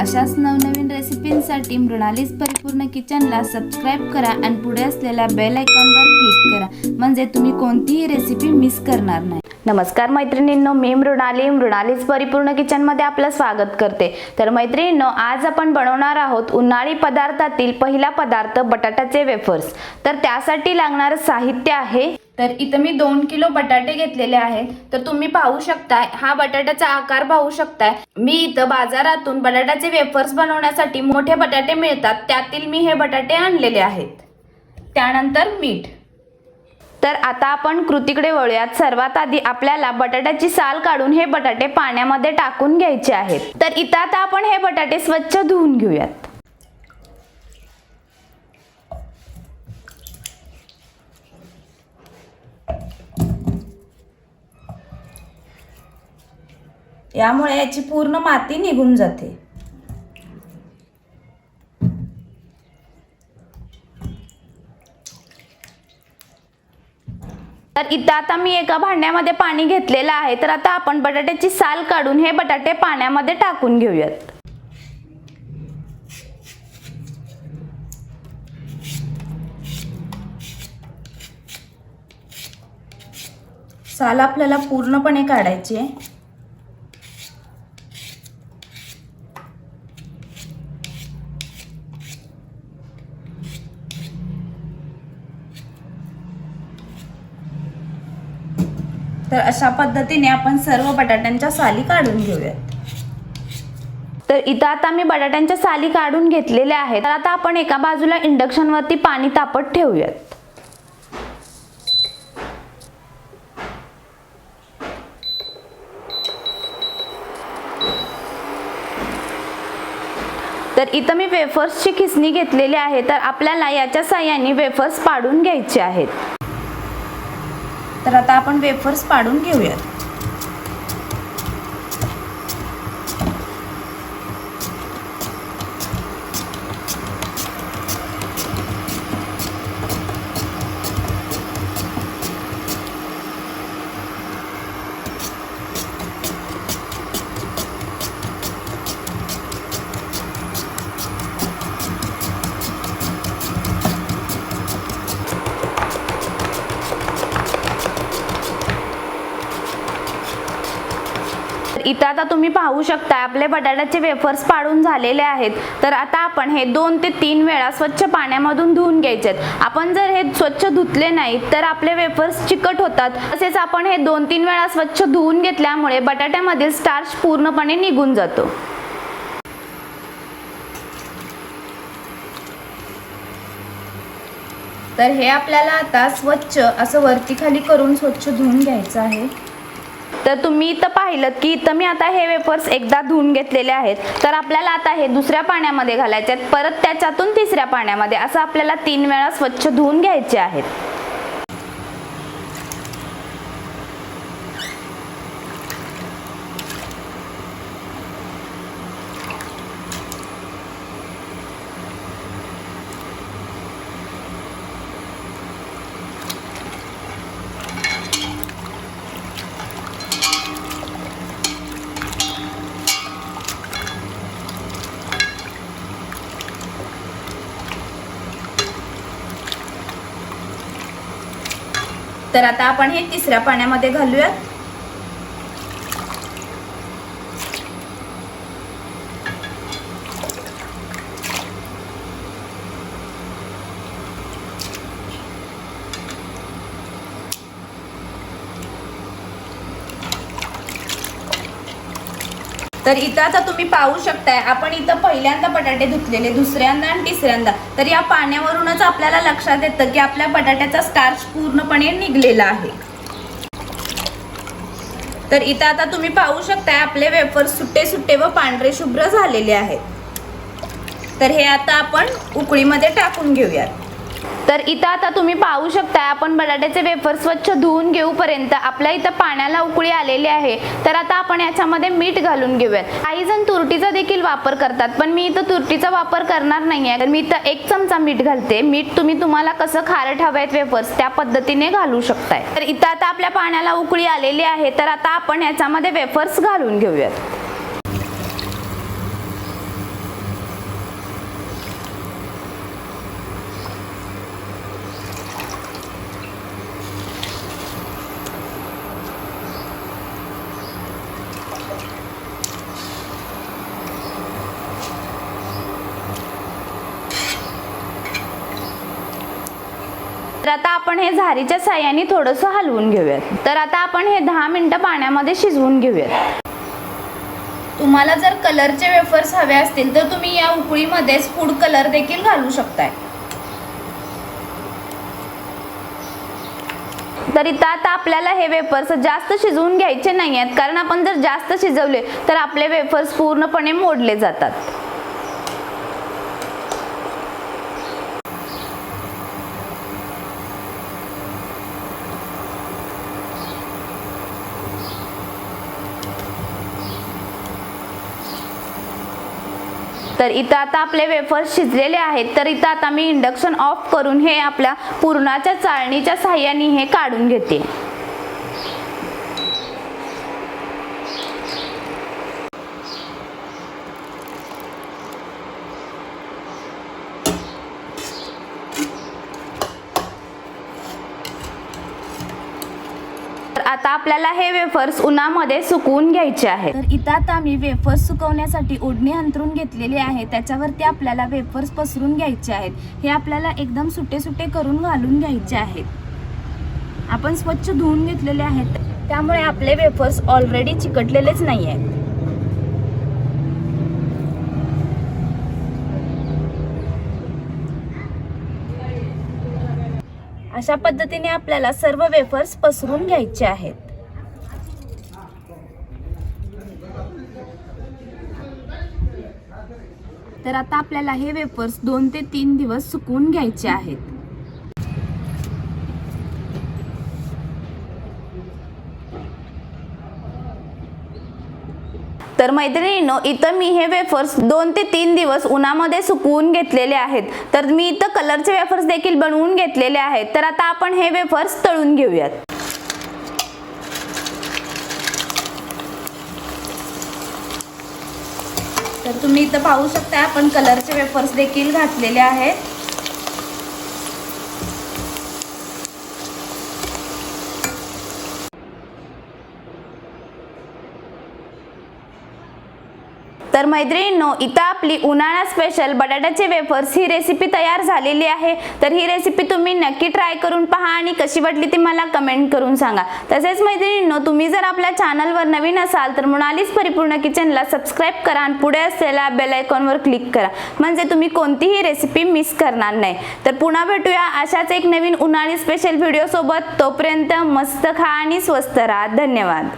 अशाच नवनवीन रेसिपींसाठी मृणालीस परिपूर्ण किचनला सबस्क्राईब करा आणि पुढे असलेल्या बेल आयकॉनवर क्लिक करा. म्हणजे तुम्ही कोणतीही रेसिपी मिस करणार नाही. नमस्कार मैत्रिणींनो मी मृणाली. मृणालीस परिपूर्ण किचनमध्ये आपलं स्वागत करते. तर मैत्रिणींनो आज आपण बनवणार आहोत उन्हाळी पदार्थातील पहिला पदार्थ बटाट्याचे वेफर्स. तर त्यासाठी लागणारं साहित्य आहे तर इथं मी दोन किलो बटाटे घेतलेले आहेत. तर तुम्ही पाहू शकताय हा बटाट्याचा आकार पाहू शकताय. मी इथं बाजारातून बटाट्याचे वेफर्स बनवण्यासाठी मोठे बटाटे मिळतात. त्यातील मी हे बटाटे आणलेले आहेत. त्यानंतर मीठ. तर आता आपण कृतीकडे वळूयात. सर्वात आधी आपल्याला बटाट्याची साल काढून हे बटाटे पाण्यामध्ये टाकून घ्यायचे आहेत. तर इथं आता आपण हे बटाटे स्वच्छ धुवून घेऊयात. यामुळे याची पूर्ण माती निघून जाते. तर इथं आता मी एका भांड्यामध्ये पाणी घेतलेलं आहे. तर आता आपण बटाट्याची साल काढून हे बटाटे पाण्यामध्ये टाकून घेऊयात. साल आपल्याला पूर्णपणे काढायची आहे. तर अशा पद्धतीने आपण सर्व बटाट्यांच्या साली काढून घेऊयात. तर इथं आता मी बटाट्यांच्या साली काढून घेतलेल्या आहेत. तर आता आपण एका बाजूला इंडक्शनवरती पाणी तापत ठेवूयात. तर इथं मी वेफर्सची खिसणी घेतलेली आहे. तर आपल्याला याच्या साह्याने वेफर्स पाडून घ्यायचे आहेत. तर आता आपण वेफर्स पाडून घेऊयात. इथं आता तुम्ही पाहू शकता आपले बटाट्याचे वेफर्स पाडून झालेले आहेत. तर आता आपण हे दोन ते तीन वेळा स्वच्छ पाण्यामधून धुवून घ्यायचे आपण जर हे स्वच्छ धुतले नाही तर आपले वेफर्स चिकट होतात. तसेच आपण हे दोन तीन वेळा स्वच्छ धुवून घेतल्यामुळे बटाट्यामधील स्टार्च पूर्णपणे निघून जातो. तर हे आपल्याला आता स्वच्छ असं वरती खाली करून स्वच्छ धुवून घ्यायचं आहे. तर तुम्ही इथं पाहिलं की इथं मी आता हे वेफर्स एकदा धुवून घेतलेले आहेत. तर आपल्याला आता हे दुसऱ्या पाण्यामध्ये घालायचे आहेत. परत त्याच्यातून तिसऱ्या पाण्यामध्ये असं आपल्याला तीन वेळा स्वच्छ धुवून घ्यायचे आहेत. तर आता आपण हे तिसऱ्या पाण्यामध्ये घालूयात. तर इथं आता तुम्ही पाहू शकताय आपण इथं पहिल्यांदा बटाटे धुतलेले दुसऱ्यांदा आणि तिसऱ्यांदा. तर या पाण्यावरूनच आपल्याला लक्षात येतं की आपल्या बटाट्याचा स्टार्च पूर्णपणे निघलेला आहे. तर इथं आता तुम्ही पाहू शकताय आपले वेफर सुट्टे सुट्टे व पांढरे शुभ्र झालेले आहेत. तर हे आता आपण उकळीमध्ये टाकून घेऊयात. तर इथं आता तुम्ही पाहू शकता आपण बटाट्याचे वेफर स्वच्छ धुवून घेऊपर्यंत आपल्या इथं पाण्याला उकळी आलेली आहे. तर आता आपण याच्यामध्ये मीठ घालून घेऊयात. काही जण तुरटीचा देखील वापर करतात पण मी इथं तुरटीचा वापर करणार नाही आहे तर मी इथं एक चमचा मीठ घालते. मीठ तुम्ही तुम्हाला कसं खारट हवेत वेफर्स त्या पद्धतीने घालू शकताय. तर इथं आता आपल्या पाण्याला उकळी आलेली आहे. तर आता आपण याच्यामध्ये वेफर्स घालून घेऊयात. तर आता आपण हे झारीच्या साह्याने थोडंसं हलवून घेऊयात. तर आता आपण हे दहा मिनिटं पाण्यामध्ये शिजवून घेऊयात. तुम्हाला जर कलरचे वेफर्स हवे असतील तर तुम्ही या उकळीमध्येच फूड कलर देखील घालू शकताय. तर इथं आता आपल्याला हे वेफर्स जास्त शिजवून घ्यायचे नाही आहेत कारण आपण जर जास्त शिजवले तर आपले वेफर्स पूर्णपणे मोडले जातात. तर इथं आता आपले वेफर्स शिजलेले आहेत. तर इथं आता मी इंडक्शन ऑफ करून हे आपल्या पुरणाच्या चाळणीच्या साह्याने हे काढून घेते. आता आपल्याला हे वेफर्स उन्हामध्ये सुकवून घ्यायचे आहेत. तर इथं आता आम्ही वेफर्स सुकवण्यासाठी ओढणी अंतरून घेतलेली आहे. त्याच्यावरती आपल्याला वेफर्स पसरून घ्यायचे आहेत. हे आपल्याला एकदम सुटे सुटे करून घालून घ्यायचे आहेत. आपण स्वच्छ धुवून घेतलेले आहेत. त्यामुळे आपले वेफर्स ऑलरेडी चिकटलेलेच नाही आहेत अशा पद्धतीने आपल्याला सर्व वेफर्स पसरून घ्यायचे आहेत. तर आता आपल्याला हे वेफर्स दोन ते तीन दिवस सुकवून घ्यायचे आहेत. तर मैत्रिणींनो इथं मी हे वेफर्स दोन ते तीन दिवस उन्हामध्ये सुकवून घेतलेले आहेत. तर मी इथं कलरचे वेफर्स देखील बनवून घेतलेले आहेत. तर आता आपण हे वेफर्स तळून घेऊयात. तर तुम्ही इथं पाहू शकता आपण कलरचे वेफर्स देखील घातलेले आहेत. तर मैत्रिणींनो इथं आपली उन्हाळा स्पेशल बटाट्याचे वेफर्स ही रेसिपी तयार झालेली आहे. तर ही रेसिपी तुम्ही नक्की ट्राय करून पहा आणि कशी वाटली ती मला कमेंट करून सांगा. तसेच मैत्रिणींनो तुम्ही जर आपल्या चॅनलवर नवीन असाल तर मुणालीस परिपूर्ण किचनला सबस्क्राईब करा आणि पुढे असलेल्या बेल आयकॉनवर क्लिक करा. म्हणजे तुम्ही कोणतीही रेसिपी मिस करणार नाही. तर पुन्हा भेटूया अशाच एक नवीन उन्हाळी स्पेशल व्हिडिओसोबत तोपर्यंत मस्त खा आणि स्वस्त राहा. धन्यवाद.